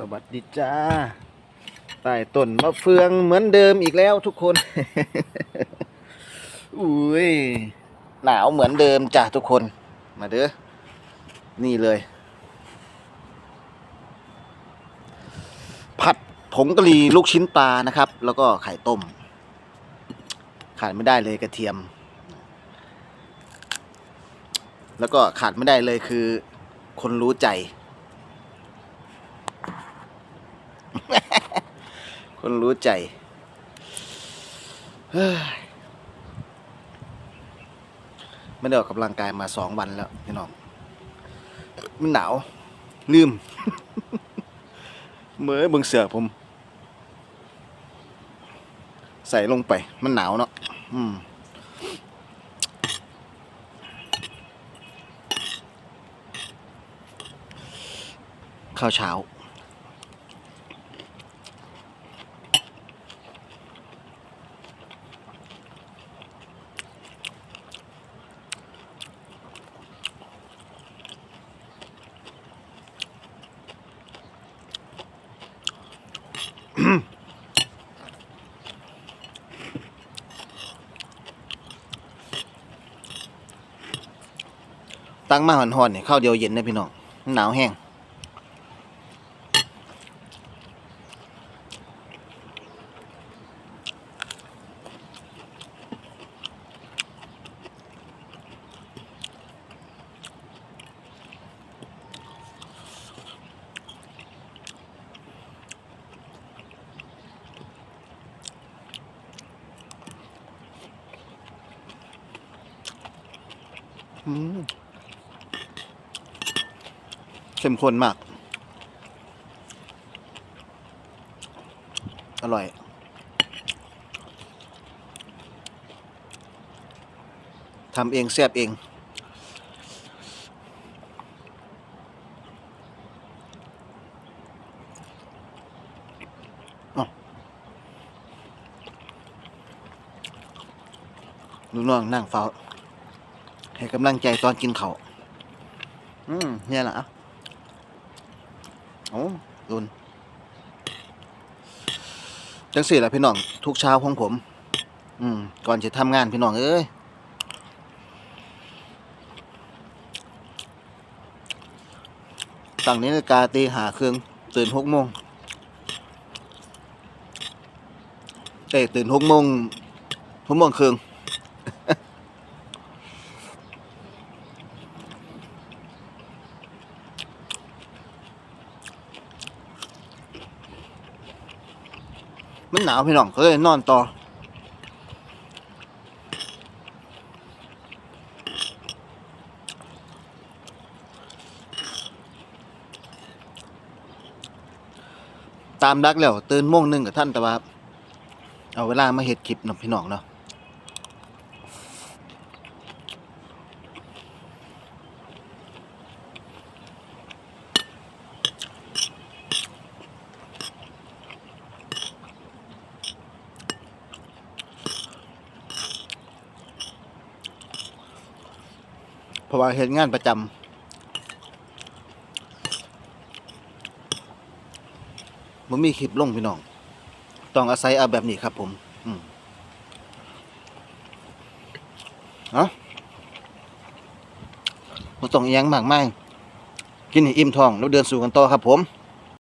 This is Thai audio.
สวัสดีจ้าใต้ต้นมะเฟืองเหมือนเดิมอีกแล้วทุกคน อุ้ยหนาวเหมือนเดิมจ้าทุกคน มาเด้อ นี่เลย ผัดผงกะหรี่ลูกชิ้นปลานะครับ แล้วก็ไข่ต้ม ขาดไม่ได้เลยกระเทียม แล้วก็ขาดไม่ได้เลยคือ คนรู้ใจ คนรู้ใจเฮ้ยไม่ได้ออกกำลังกายมาสองวันแล้วพี่น้องมันหนาว ลืมเมื่อเบิ่งเสือผม ใส่ลงไป มันหนาวเนาะอืมข้าวเช้า ตั้งมาหอนๆเนี่ยข้าวเดียวเย็นนะพี่น้องหนาวแห้ง เข้มข้นมาก อร่อย ทำเองแซ่บเองอ้าวลูกน้องนั่งเฝ้า ให้กำลังใจตอนกินเขาอืมเนี่ยแหละอะโอ้รุนจังสี่แหละพี่น้อง ทุกเช้าของผม อืม ก่อนจะทำงานพี่น้องเอ้ยตั้งนาฬิกาตีหาเครื่องตื่นหกโมงเอ้ตื่นหกโมงหกโมงครึ่ง มันหนาวพี่น้องก็เลยนอนต่อ ตามดักแล้วตื่นโมงหนึ่งกับท่านแต่ว่า เอาเวลามาเห็ดคลิปเนาะพี่น้องเนาะ ราะว่าเห็นงานประจำผมมีคลิปลงพี่น้อง ต้องอาศัยเอาแบบนี้ครับผม อืมเนาะผมต้องอยังมากมายกินให้อิ่มท้อง แล้วเดินสู่กันต่อครับผม